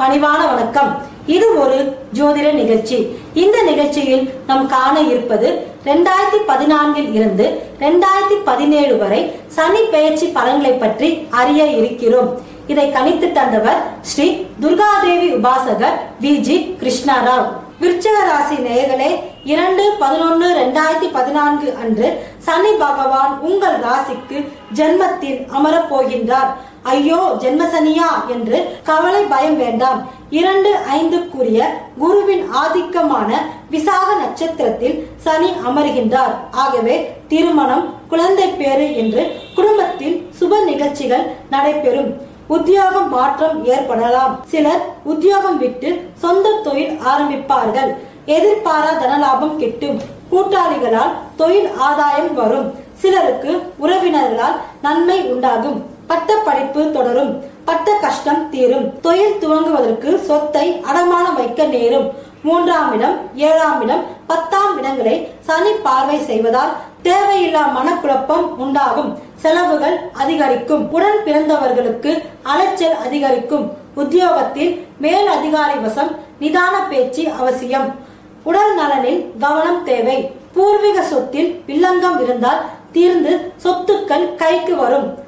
பணிவான வணக்கம். இது ஒரு ஜோதிட நிகழ்ச்சி. இந்த நிகழ்ச்சியில் நாம் காண இருப்பது ரெண்டாயிரத்தி பதினான்கில் இருந்து ரெண்டாயிரத்தி பதினேழு வரை சனி பெயர்ச்சி பலன்களை பற்றி அறிய இருக்கிறோம். இதை கணித்து தந்தவர் ஸ்ரீ துர்காதேவி உபாசகர் வி ஜி கிருஷ்ணாராவ். விருச்சக ராசி நேயர்களே இரண்டு பதினொன்னு ரெண்டாயிரத்தி பதினான்கு அன்று சனி பகவான் உங்கள் ராசிக்கு ஜென்மத்தில் அமரப் போகின்றார் ஐயோ ஜென்மசனியா என்று கவலை பயம் வேண்டாம். இரண்டு ஐந்துக்குரிய குருவின் ஆதிக்கமான விசாக நட்சத்திரத்தில் சனி அமர்கின்றார். ஆகவே திருமணம் குழந்தை பேறு என்று குடும்பத்தில் சுப நிகழ்ச்சிகள் நடைபெறும். உத்தியோகம் மாற்றம் ஏற்படலாம். சிலர் உத்தியோகம் விட்டு சொந்த தொழில் ஆரம்பிப்பார்கள். எதிர்பாரா தனலாபம் கிட்டும். கூட்டாளிகளால் தொழில் ஆதாயம் வரும். சிலருக்கு உறவினர்களால் நன்மை உண்டாகும். பட்ட படிப்பு தொடரும். பட்ட கஷ்டம் தீரும். தொழில் துவங்குவதற்கு சொத்தை அடமானம் வைக்க நேரும். மூன்றாம் இடம் ஏழாம் இடம் பத்தாம் இடங்களை சனி பார்வை செய்வதால் தேவையில்லா மனக்குழப்பம் உண்டாகும். செலவுகள் அதிகரிக்கும். உடன் பிறந்தவர்களுக்கு அலைச்சல் அதிகரிக்கும். உத்தியோகத்தில் மேல் அதிகாரி வசம் நிதான பேச்சு அவசியம். உடல் நலனில் கவனம் தேவை. பூர்வீக சொத்தில் வில்லங்கம் இருந்தால் தீர்ந்து சொத்துக்கள் கைக்கு வரும்.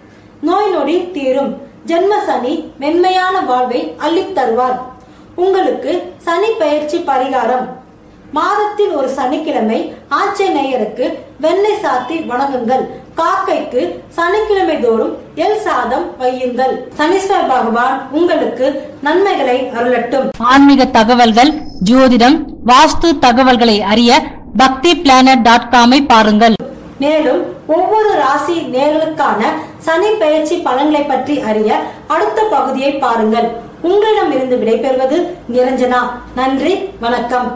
நோய் நொடி தீரும். ஜென்ம சனி மென்மையான வாழ்வை அள்ளித் தருவார். உங்களுக்கு சனி பயிற்சி பரிகாரம். மாதத்தில் ஒரு சனிக்கிழமை ஆஞ்சநேயருக்கு வெண்ணெய் சாத்தி வணங்குங்கள். காக்கைக்கு சனிக்கிழமை தோறும் எல் சாதம் வையுங்கள். சனீஸ்வர பகவான் உங்களுக்கு நன்மைகளை அருளட்டும். ஆன்மீக தகவல்கள் ஜோதிடம் வாஸ்து தகவல்களை அறிய பக்தி பிளானட் டாட் காமை பாருங்கள். மேலும் ஒவ்வொரு ராசி நேர்களுக்கான சனி பெயர்ச்சி பலன்களை பற்றி அறிய அடுத்த பகுதியை பாருங்கள். உங்களிடமிருந்து விடைபெறுவது நிரஞ்சனா. நன்றி வணக்கம்.